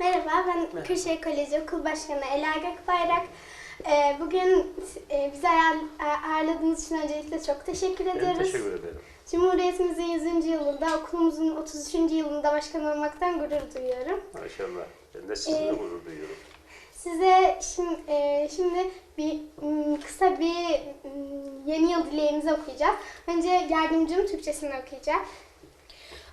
Merhaba, ben Kırşehir Koleji Okul Başkanı Ela Gökbayrak. Ee, bugün e, bizi ağır- ağırladığınız için öncelikle çok teşekkür Ben ediyoruz. teşekkür ederim. Cumhuriyetimizin 100. yılında, okulumuzun 33. yılında başkan olmaktan gurur duyuyorum. Maşallah. Ben de sizinle Ee, gurur duyuyorum. Size şimdi, e, şimdi bir kısa bir yeni yıl dileğimizi okuyacağız. Önce yardımcım Türkçesini okuyacak.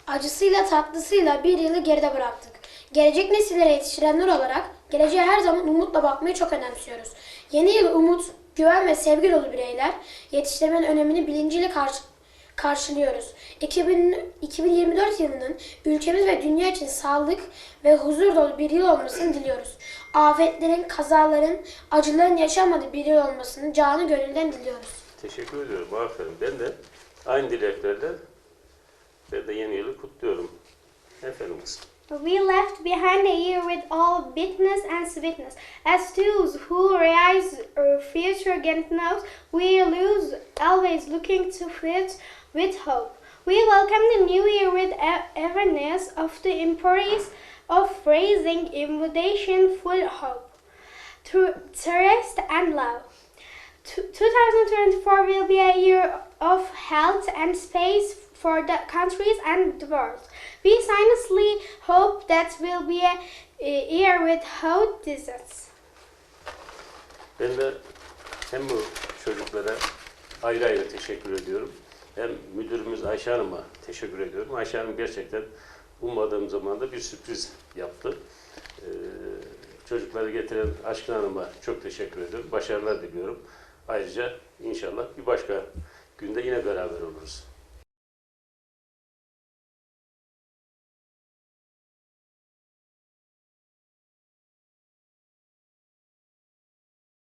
Acısıyla tatlısıyla bir yılı geride bıraktık. Gelecek nesillere yetiştirenler olarak geleceğe her zaman umutla bakmayı çok önemsiyoruz. Yeni yıl umut, güven ve sevgi dolu bireyler yetiştirmenin önemini bilinciyle karşı, karşılıyoruz. 2000, 2024 yılının ülkemiz ve dünya için sağlık ve huzur dolu bir yıl olmasını diliyoruz. Afetlerin, kazaların, acıların yaşanmadığı bir yıl olmasını canı gönülden diliyoruz. Teşekkür ediyorum. Aferin. Ben de aynı dileklerle ben de yeni yılı kutluyorum. We left behind a year with all bitterness and sweetness. As those who realize our future against knows, we lose always looking to it with hope. We welcome the new year with awareness of the importance of raising invitation full hope, tru- trust and love. 2024 will be a year of health and space for the countries and the world. We sincerely hope that will be a, a year without disease. Ben de hem bu çocuklara ayrı ayrı teşekkür ediyorum. Hem müdürümüz Ayşe Hanım'a teşekkür ediyorum. Ayşe Hanım gerçekten ummadığım zamanda bir sürpriz yaptı. Ee, çocukları getiren Aşkın Hanım'a çok teşekkür ediyorum. Başarılar diliyorum. Ayrıca inşallah bir başka günde yine beraber oluruz.